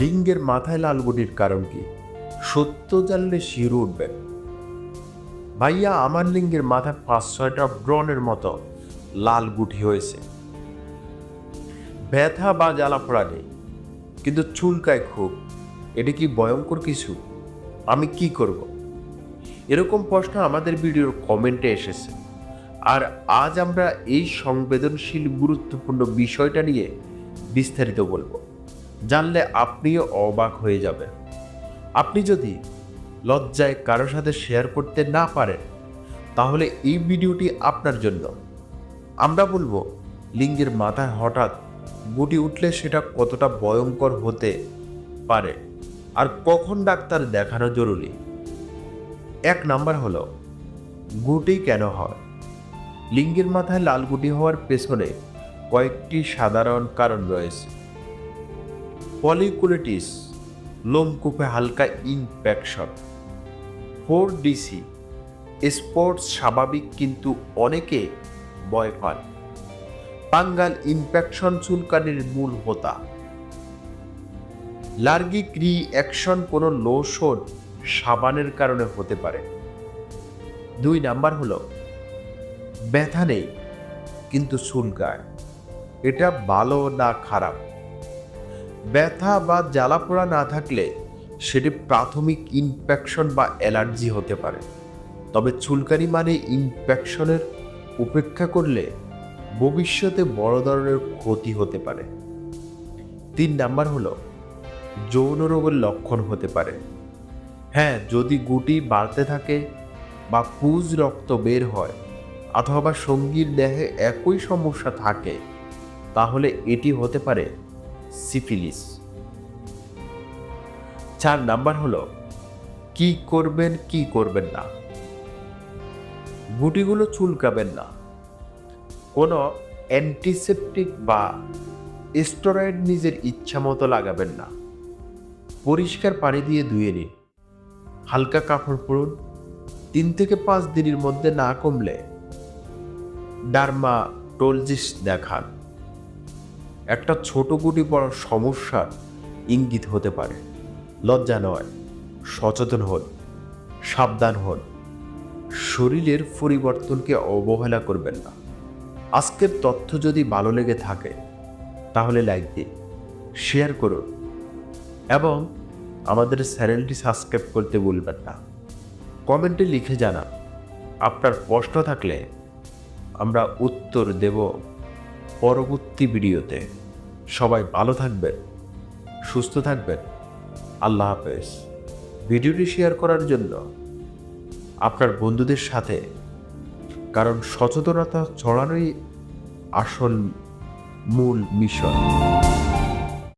লিঙ্গের মাথায় লাল গুটির কারণ কি? সত্য জানলে শির উঠবেন ভাইয়া, আমার লিঙ্গের মাথায় পাঁচ, ছয়টা ব্রণের মতো লাল গুটি হয়েছে। ব্যথা বা জ্বালা পোড়া নেই, কিন্তু চুলকায় খুব। এটা কি ভয়ঙ্কর কিছু? আমি কি করব? এরকম প্রশ্ন আমাদের ভিডিওর কমেন্টে এসেছে। আর আজ আমরা এই সংবেদনশীল, গুরুত্বপূর্ণ বিষয়টা নিয়ে বিস্তারিত বলব। জানলে আপনিও অবাক হয়ে যাবেন। আপনি যদি লজ্জায় কারোর সাথে শেয়ার করতে না পারেন, তাহলে এই ভিডিওটি আপনার জন্য। আমরা বলব, লিঙ্গের মাথায় হঠাৎ গুটি উঠলে সেটা কতটা ভয়ঙ্কর হতে পারে আর কখন ডাক্তার দেখানো জরুরি? এক নাম্বার হলো, গুটি কেন হয়? লিঙ্গের মাথায় লাল গুটি হওয়ার পেছনে কয়েকটি সাধারণ কারণ রয়েছে। পলিকুলেটিস, লোমকূপে হালকা ইনফেকশন ফোর ডিসি, স্পোর্টস স্বাভাবিক কিন্তু অনেকে ভয় পান। পাঙ্গাল ইনফেকশন চুলকানির মূল হোতা। লার্গিক রিঅ্যাকশন কোনো লোশন সাবানের কারণে হতে পারে। দুই নাম্বার হলো, ব্যথা নেই, কিন্তু চুলকায়। এটা ভালো না খারাপ? ব্যথা বা জ্বালাপোড়া না থাকলে সেটি প্রাথমিক ইনফেকশন বা অ্যালার্জি হতে পারে। তবে চুলকানি মানে ইনফেকশনের উপেক্ষা করলে ভবিষ্যতে বড় ধরনের ক্ষতি হতে পারে। তিন নাম্বার হলো, যৌন রোগের লক্ষণ হতে পারে। হ্যাঁ যদি গুটি বাড়তে থাকে বা পুজ রক্ত বের হয় অথবা সঙ্গীর দেহে একই সমস্যা থাকে, তাহলে এটি হতে পারে সিফিলিস। চার নাম্বার হলো, কি করবেন কি করবেন না। গুটিগুলো চুলকাবেন না। কোনো অ্যান্টিসেপটিক বা স্টেরয়েড নিজের ইচ্ছা মতো লাগাবেন না। পরিষ্কার পানি দিয়ে ধুয়ে নিন। হালকা কাপড় পরুন। তিন থেকে পাঁচ দিনের মধ্যে না কমলে ডার্মাটোলজিস্ট দেখান। একটা ছোট গুটি বড় সমস্যার ইঙ্গিত হতে পারে। লজ্জা নয়, সচেতন হন, সাবধান হন। শরীরের পরিবর্তনকে অবহেলা করবেন না। আজকের তথ্য যদি ভালো লেগে থাকে, তাহলে লাইক দিন, শেয়ার করুন এবং আমাদের চ্যানেলটি সাবস্ক্রাইব করতে ভুলবেন না। কমেন্টে লিখে জানান, আপনার প্রশ্ন থাকলে আমরা উত্তর দেব। পরবর্তী ভিডিওতে। সবাই ভালো থাকবেন, সুস্থ থাকবেন। আল্লাহ হাফেজ। ভিডিওটি শেয়ার করার জন্য আপনার বন্ধুদের সাথে। কারণ সচেতনতা ছড়ানোই আসল মূল মিশন।